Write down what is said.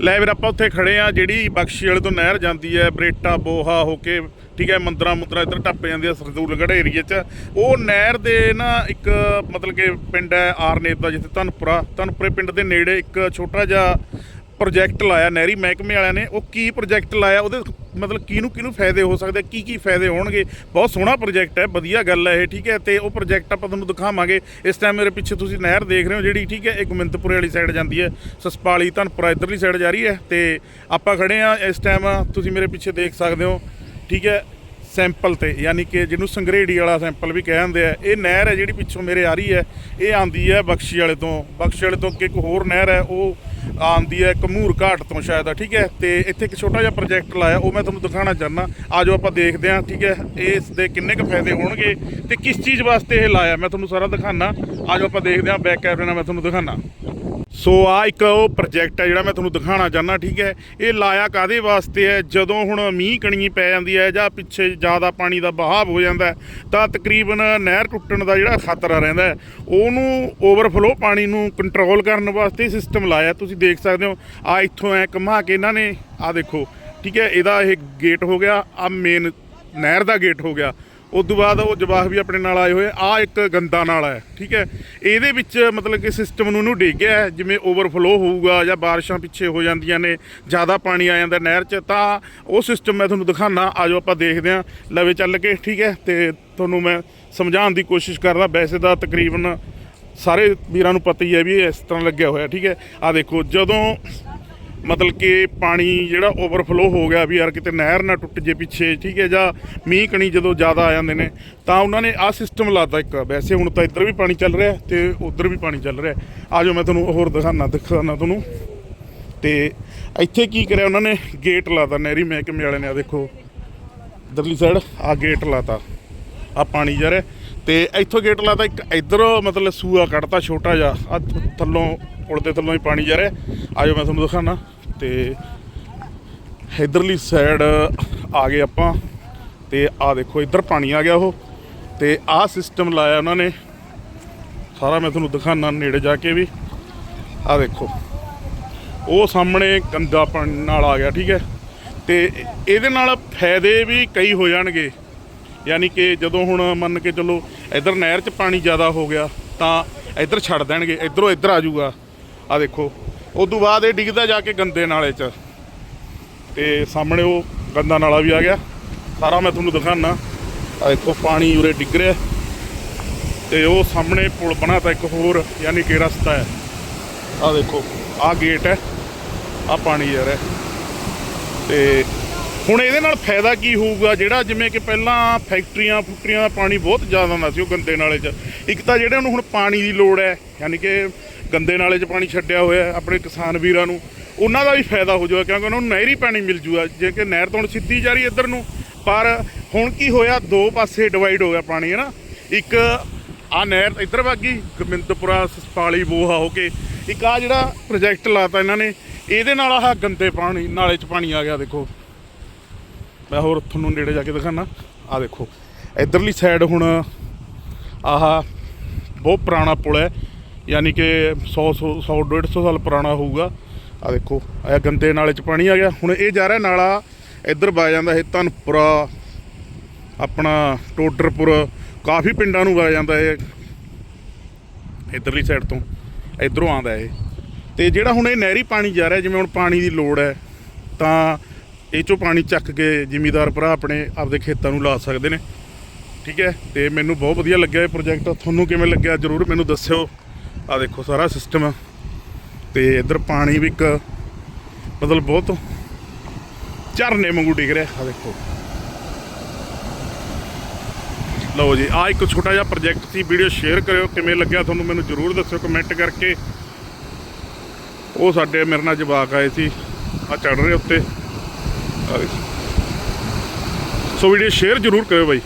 ਲੈ ਵੀਰ, ਆਪਾਂ ਉੱਥੇ ਖੜੇ ਆ ਜਿਹੜੀ ਬਖਸ਼ੀ ਵਾਲੇ ਤੋਂ ਨਹਿਰ ਜਾਂਦੀ ਹੈ, ਬਰੇਟਾ, ਬੋਹਾ ਹੋ ਕੇ, ਠੀਕ ਹੈ, ਮੰਦਰਾ ਮੁੰਦਰਾ ਇੱਧਰ ਟੱਪ ਜਾਂਦੀ ਹੈ ਸਰਦੂਲਗੜ੍ਹ ਏਰੀਏ 'ਚ। ਉਹ ਨਹਿਰ ਦੇ ਨਾ ਇੱਕ, ਮਤਲਬ ਕਿ ਪਿੰਡ ਹੈ ਆਰਨੇਤ ਦਾ, ਜਿੱਥੇ ਧਨਪੁਰਾ, ਧਨਪੁਰੇ ਪਿੰਡ ਦੇ ਨੇੜੇ ਇੱਕ ਛੋਟਾ ਜਿਹਾ ਪ੍ਰੋਜੈਕਟ ਲਾਇਆ, ਨਹਿਰੀ ਮਹਿਕਮੇ ਵਾਲਿਆਂ ਨੇ, ਉਹ ਕੀ ਪ੍ਰੋਜੈਕਟ ਲਾਇਆ, ਉਹਦੇ ਮਤਲਬ ਕਿਹਨੂੰ ਕਿਹਨੂੰ ਫਾਇਦੇ ਹੋ ਸਕਦੇ, ਕੀ ਕੀ ਫਾਇਦੇ ਹੋਣਗੇ? ਬਹੁਤ ਸੋਹਣਾ ਪ੍ਰੋਜੈਕਟ ਹੈ, ਵਧੀਆ ਗੱਲ ਹੈ ਇਹ, ਠੀਕ ਹੈ? ਤੇ ਉਹ ਪ੍ਰੋਜੈਕਟ ਆਪਾਂ ਤੁਹਾਨੂੰ ਦਿਖਾਵਾਂਗੇ। ਇਸ ਟਾਈਮ ਮੇਰੇ ਪਿੱਛੇ ਤੁਸੀਂ ਨਹਿਰ ਦੇਖ ਰਹੇ ਹੋ, ਜਿਹੜੀ, ਠੀਕ ਹੈ ਇਹ ਗੋਮਿੰਦਪੁਰੇ ਵਾਲੀ ਸਾਈਡ ਜਾਂਦੀ ਹੈ। ਸਸਪਾਲੀ ਧਨਪੁਰਾ ਇਧਰਲੀ ਸਾਈਡ ਜਾ ਰਹੀ ਹੈ ਤੇ ਆਪਾਂ ਖੜੇ ਆ ਇਸ ਟਾਈਮ ਤੁਸੀਂ ਮੇਰੇ ਪਿੱਛੇ ਦੇਖ ਸਕਦੇ ਹੋ, ਠੀਕ ਹੈ? ਸੈਂਪਲ ਤੇ, ਯਾਨੀ ਕਿ ਜਿਹਨੂੰ ਸੰਗਰੇੜੀ ਵਾਲਾ ਸੈਂਪਲ ਵੀ ਕਹਿ ਜਾਂਦੇ ਆ, ਇਹ ਨਹਿਰ ਹੈ ਜਿਹੜੀ ਪਿੱਛੋਂ ਮੇਰੇ ਆ ਰਹੀ ਹੈ, ਇਹ ਆਂਦੀ ਹੈ ਬਖਸ਼ੀ ਵਾਲੇ ਤੋਂ। ਬਖਸ਼ੀ ਵਾਲੇ ਤੋਂ ਅੱਗੇ ਇੱਕ ਹੋਰ ਨਹਿਰ ਹੈ, ਉਹ ਆਉਂਦੀ ਹੈ ਕਮੂਰ ਘਾਟ ਤੋਂ ਸ਼ਾਇਦ ਆ, ਠੀਕ ਹੈ? ਤੇ ਇੱਥੇ ਇੱਕ ਛੋਟਾ ਜਿਹਾ ਪ੍ਰੋਜੈਕਟ ਲਾਇਆ, ਉਹ ਮੈਂ ਤੁਹਾਨੂੰ ਦਿਖਾਉਣਾ ਚਾਹੁੰਦਾ। ਆਜੋ ਆਪਾਂ ਦੇਖਦੇ ਹਾਂ, ਠੀਕ ਹੈ? ਇਸ ਦੇ ਕਿੰਨੇ ਕੁ ਫਾਇਦੇ ਹੋਣਗੇ ਤੇ ਕਿਸ ਚੀਜ਼ ਵਾਸਤੇ ਇਹ ਲਾਇਆ? ਮੈਂ ਤੁਹਾਨੂੰ ਸਾਰਾ ਦਿਖਾਉਣਾ। ਆਜੋ ਆਪਾਂ ਦੇਖਦੇ ਹਾਂ ਬੈਕ ਕੈਮਰੇ ਨਾਲ ਮੈਂ ਤੁਹਾਨੂੰ ਦਿਖਾਉਣਾ। ਸੋ ਆ ਇੱਕ ਉਹ ਪ੍ਰੋਜੈਕਟ ਹੈ ਜਿਹੜਾ ਮੈਂ ਤੁਹਾਨੂੰ ਦਿਖਾਉਣਾ ਚਾਹੁੰਦਾ, ਠੀਕ ਹੈ? ਇਹ ਲਾਇਆ ਕਾਦੇ ਵਾਸਤੇ ਹੈ? ਜਦੋਂ ਹੁਣ ਮੀਂਹ ਕਣੀ ਪੈ ਜਾਂਦੀ ਹੈ ਜਾਂ ਪਿੱਛੇ ਜ਼ਿਆਦਾ ਪਾਣੀ ਦਾ ਬਹਾਵ ਹੋ ਜਾਂਦਾ ਤਾਂ ਤਕਰੀਬਨ ਨਹਿਰ ਟੁੱਟਣ ਦਾ ਜਿਹੜਾ ਖਤਰਾ ਰਹਿੰਦਾ ਉਹਨੂੰ ਓਵਰਫਲੋ ਪਾਣੀ ਨੂੰ ਕੰਟਰੋਲ ਕਰਨ ਵਾਸਤੇ ਸਿਸਟਮ ਲਾਇਆ। ਤੁਸੀਂ ਦੇਖ ਸਕਦੇ ਹੋ, ਆ ਇੱਥੋਂ ਐ ਘੁਮਾ ਕੇ ਇਹਨਾਂ ਨੇ, ਆ ਦੇਖੋ, ਠੀਕ ਹੈ? ਇਹਦਾ ਇਹ ਗੇਟ ਹੋ ਗਿਆ, ਆ ਮੇਨ ਨਹਿਰ ਦਾ ਗੇਟ ਹੋ ਗਿਆ। ਉਸ ਤੋਂ ਬਾਅਦ ਉਹ ਜਵਾਹ ਵੀ ਆਪਣੇ ਨਾਲ ਆਏ ਹੋਏ ਆ। ਇੱਕ ਗੰਦਾ ਨਾਲਾ ਹੈ, ਠੀਕ ਹੈ? ਇਹਦੇ ਵਿੱਚ ਮਤਲਬ ਕਿ ਸਿਸਟਮ ਨੂੰ ਇਹਨੂੰ ਡਿੱਗਿਆ ਜਿਵੇਂ ਓਵਰਫਲੋ ਹੋਊਗਾ ਜਾਂ ਬਾਰਿਸ਼ਾਂ ਪਿੱਛੇ ਹੋ ਜਾਂਦੀਆਂ ਨੇ, ਜ਼ਿਆਦਾ ਪਾਣੀ ਆ ਜਾਂਦਾ ਨਹਿਰ 'ਚ, ਤਾਂ ਉਹ ਸਿਸਟਮ ਮੈਂ ਤੁਹਾਨੂੰ ਦਿਖਾਣਾ ਆਜੋ ਆਪਾਂ ਦੇਖਦੇ ਹਾਂ, ਲਵੇ ਚੱਲ ਕੇ, ਠੀਕ ਹੈ? ਤੇ ਤੁਹਾਨੂੰ ਮੈਂ ਸਮਝਾਉਣ ਦੀ ਕੋਸ਼ਿਸ਼ ਕਰਦਾ, ਵੈਸੇ ਤਾਂ ਤਕਰੀਬਨ ਸਾਰੇ ਵੀਰਾਂ ਨੂੰ ਪਤਾ ਹੀ ਹੈ ਵੀ ਇਸ ਤਰ੍ਹਾਂ ਲੱਗਿਆ ਹੋਇਆ, ਠੀਕ ਹੈ? ਆ ਦੇਖੋ, ਜਦੋਂ ਮਤਲਬ ਕਿ ਪਾਣੀ ਜਿਹੜਾ ਓਵਰਫਲੋ ਹੋ ਗਿਆ ਵੀ ਯਾਰ ਕਿਤੇ ਨਹਿਰ ਨਾ ਟੁੱਟ ਜੇ ਪਿੱਛੇ, ਠੀਕ ਹੈ, ਜਾਂ ਮੀਂਹ ਕਣੀ ਜਦੋਂ ਜ਼ਿਆਦਾ ਆ ਜਾਂਦੇ ਨੇ, ਤਾਂ ਉਹਨਾਂ ਨੇ ਆਹ ਸਿਸਟਮ ਲਾਤਾ ਇੱਕ। ਵੈਸੇ ਹੁਣ ਤਾਂ ਇੱਧਰ ਵੀ ਪਾਣੀ ਚੱਲ ਰਿਹਾ ਤੇ ਉੱਧਰ ਵੀ ਪਾਣੀ ਚੱਲ ਰਿਹਾ। ਆਜੋ ਮੈਂ ਤੁਹਾਨੂੰ ਹੋਰ ਦਿਖਾਣਾ ਦਿਖਾਣਾ ਤੁਹਾਨੂੰ। ਤੇ ਇੱਥੇ ਕੀ ਕਰਿਆ ਉਹਨਾਂ ਨੇ? ਗੇਟ ਲਾਤਾ, ਨਹਿਰੀ ਮਹਿਕਮੇ ਵਾਲਿਆਂ ਨੇ ਆ ਦੇਖੋ। ਇੱਧਰਲੀ ਸਾਈਡ ਆ ਗੇਟ ਲਾਤਾ। ਆ ਪਾਣੀ ਜਾ ਰਿਹਾ। ਤੇ ਇੱਥੋਂ ਗੇਟ ਲਾਤਾ, ਇੱਕ ਇੱਧਰ ਮਤਲਬ ਸੂਆ ਕੱਢਤਾ ਛੋਟਾ ਜਿਹਾ ਆ ਥੱਲੋਂ ਪੁਲ ਦੇ ਥੱਲੋਂ ਹੀ ਪਾਣੀ ਜਾ ਰਿਹਾ ਆਜੋ ਮੈਂ ਤੁਹਾਨੂੰ ਦਿਖਾਣਾ ਤੇ ਇਧਰਲੀ ਸਾਈਡ ਆ ਗਏ ਆਪਾਂ। ਤੇ ਆ ਦੇਖੋ, ਇੱਧਰ ਪਾਣੀ ਆ ਗਿਆ ਉਹ। ਤੇ ਆਹ ਸਿਸਟਮ ਲਾਇਆ ਉਹਨਾਂ ਨੇ। ਸਾਰਾ ਮੈਂ ਤੁਹਾਨੂੰ ਦਿਖਾਣਾ ਨੇੜੇ ਜਾ ਕੇ ਵੀ। ਆ ਦੇਖੋ। ਉਹ ਸਾਹਮਣੇ ਗੰਦਾ ਪਾਣੀ ਨਾਲ ਆ ਗਿਆ, ਠੀਕ ਹੈ। ਤੇ ਇਹਦੇ ਨਾਲ ਫਾਇਦੇ ਵੀ ਕਈ ਹੋ ਜਾਣਗੇ। ਯਾਨੀ ਕਿ ਜਦੋਂ ਹੁਣ ਮੰਨ ਕੇ ਚੱਲੋ, ਇਧਰ ਨਹਿਰ 'ਚ ਪਾਣੀ ਜ਼ਿਆਦਾ ਹੋ ਗਿਆ, ਤਾਂ ਇੱਧਰ ਛੱਡ ਦੇਣਗੇ, ਇਧਰੋਂ ਇੱਧਰ ਆ ਜਾਊਗਾ। ਆ ਦੇਖੋ ਉਸ ਤੋਂ ਬਾਅਦ ਇਹ ਡਿੱਗਦਾ ਜਾ ਕੇ ਗੰਦੇ ਨਾਲੇ 'ਚ। ਤੇ ਸਾਹਮਣੇ ਉਹ ਗੰਦਾ ਨਾਲਾ ਵੀ ਆ ਗਿਆ। ਸਾਰਾ ਮੈਂ ਤੁਹਾਨੂੰ ਦਿਖਾਣਾ ਆ ਦੇਖੋ, ਪਾਣੀ ਉਰੇ ਡਿੱਗ ਰਿਹਾ। ਤੇ ਉਹ ਸਾਹਮਣੇ ਪੁਲ ਬਣਾਤਾ ਇੱਕ ਹੋਰ, ਯਾਨੀ ਕਿ ਰਸਤਾ ਹੈ। ਆ ਦੇਖੋ ਆ ਗੇਟ ਹੈ। ਆ ਪਾਣੀ ਯਾਰ ਹੈ। ਤੇ ਹੁਣ ਇਹਦੇ ਨਾਲ ਫਾਇਦਾ ਕੀ ਹੋਊਗਾ? ਜਿਹੜਾ ਜਿਵੇਂ ਕਿ ਪਹਿਲਾਂ ਫੈਕਟਰੀਆਂ ਫੁਕਟਰੀਆਂ ਦਾ ਪਾਣੀ ਬਹੁਤ ਜ਼ਿਆਦਾ ਹੁੰਦਾ ਸੀ ਉਹ ਗੰਦੇ ਨਾਲੇ 'ਚ। ਇੱਕ ਤਾਂ ਜਿਹੜੇ ਉਹਨੂੰ ਹੁਣ ਪਾਣੀ ਦੀ ਲੋੜ ਹੈ, ਯਾਨੀ ਕਿ ਗੰਦੇ ਨਾਲੇ 'ਚ ਪਾਣੀ ਛੱਡਿਆ ਹੋਇਆ ਆਪਣੇ ਕਿਸਾਨ ਵੀਰਾਂ ਨੂੰ। ਉਹਨਾਂ ਦਾ ਵੀ ਫਾਇਦਾ ਹੋ ਜਾਊਗਾ ਕਿਉਂਕਿ ਉਹਨਾਂ ਨੂੰ ਨਹਿਰੀ ਪਾਣੀ ਮਿਲ ਜੂਗਾ। ਜੇ ਕਿ ਨਹਿਰ ਤੋਂ ਹੁਣ ਸਿੱਧੀ ਜਾ ਰਹੀ ਇੱਧਰ ਨੂੰ, ਪਰ ਹੁਣ ਕੀ ਹੋਇਆ? ਦੋ ਪਾਸੇ ਡਿਵਾਈਡ ਹੋ ਗਿਆ ਪਾਣੀ, ਹੈ ਨਾ? ਇੱਕ ਆ ਨਹਿਰ ਇੱਧਰ ਵਾਗੀ ਗੋਬਿੰਦਪੁਰਾ, ਸਸਪਾਲੀ, ਬੋਹਾ ਹੋ ਕੇ। ਇੱਕ ਆ ਜਿਹੜਾ ਪ੍ਰੋਜੈਕਟ ਲਾਤਾ ਇਹਨਾਂ ਨੇ, ਇਹਦੇ ਨਾਲ ਆਹ ਗੰਦੇ ਪਾਣੀ, ਨਾਲੇ 'ਚ ਪਾਣੀ ਆ ਗਿਆ, ਦੇਖੋ। ਮੈਂ ਹੋਰ ਤੁਹਾਨੂੰ ਨੇੜੇ ਜਾ ਕੇ ਦਿਖਾਣਾ ਆ ਦੇਖੋ, ਇਧਰਲੀ ਸਾਈਡ ਹੁਣ ਆਹ ਬਹੁਤ ਪੁਰਾਣਾ ਪੁਲ ਹੈ। ਯਾਨੀ ਕਿ 100 100 150 ਸਾਲ ਪੁਰਾਣਾ ਹੋਊਗਾ। ਆ ਦੇਖੋ ਆ ਗੰਦੇ ਨਾਲੇ 'ਚ ਪਾਣੀ ਆ ਗਿਆ। ਹੁਣ ਇਹ ਜਾ ਰਿਹਾ ਨਾਲਾ, ਇੱਧਰ ਵਗ ਜਾਂਦਾ ਇਹ ਧਨਪੁਰਾ, ਆਪਣਾ ਟੋਡਰਪੁਰ, ਕਾਫੀ ਪਿੰਡਾਂ ਨੂੰ ਵਗ ਜਾਂਦਾ ਇਹ। ਇੱਧਰਲੀ ਸਾਈਡ ਤੋਂ, ਇਧਰੋਂ ਆਉਂਦਾ ਇਹ। ਤੇ ਜਿਹੜਾ ਹੁਣ ਇਹ ਨਹਿਰੀ ਪਾਣੀ ਜਾ ਰਿਹਾ, ਜਿਵੇਂ ਹੁਣ ਪਾਣੀ ਦੀ ਲੋੜ ਹੈ, ਤਾਂ ਇਹ ਚੋਂ ਪਾਣੀ ਚੱਕ ਕੇ ਜ਼ਿਮੀਦਾਰ ਭਰਾ ਆਪਣੇ ਆਪਦੇ ਖੇਤਾਂ ਨੂੰ ਲਾ ਸਕਦੇ ਨੇ। ਠੀਕ ਹੈ? ਤੇ ਮੈਨੂੰ ਬਹੁਤ ਵਧੀਆ ਲੱਗਿਆ ਇਹ ਪ੍ਰੋਜੈਕਟ ਤੁਹਾਨੂੰ ਕਿਵੇਂ ਲੱਗਿਆ? ਜਰੂਰ ਮੈਨੂੰ ਦੱਸਿਓ। ਆ ਦੇਖੋ ਸਾਰਾ ਸਿਸਟਮ ਤੇ ਇੱਧਰ ਪਾਣੀ ਵੀ ਇੱਕ ਮਤਲਬ ਬਹੁਤ ਝਰਨੇ ਵਾਂਗੂ ਡਿੱਗ ਰਿਹਾ। ਆ ਦੇਖੋ। ਲਓ ਜੀ ਆ ਇੱਕ ਛੋਟਾ ਜਿਹਾ ਪ੍ਰੋਜੈਕਟ ਸੀ, ਵੀਡੀਓ ਸ਼ੇਅਰ ਕਰਿਓ, ਕਿਵੇਂ ਲੱਗਿਆ ਤੁਹਾਨੂੰ ਮੈਨੂੰ ਜਰੂਰ ਦੱਸਿਓ ਕਮੈਂਟ ਕਰਕੇ। ਉਹ ਸਾਡੇ, ਮੇਰੇ ਨਾਲ ਜਵਾਕ ਆਏ ਸੀ ਆ ਚੜ ਰਹੇ ਉੱਤੇ। ਸੋ ਵੀਡੀਓ ਸ਼ੇਅਰ ਜਰੂਰ ਕਰਿਓ ਬਾਈ।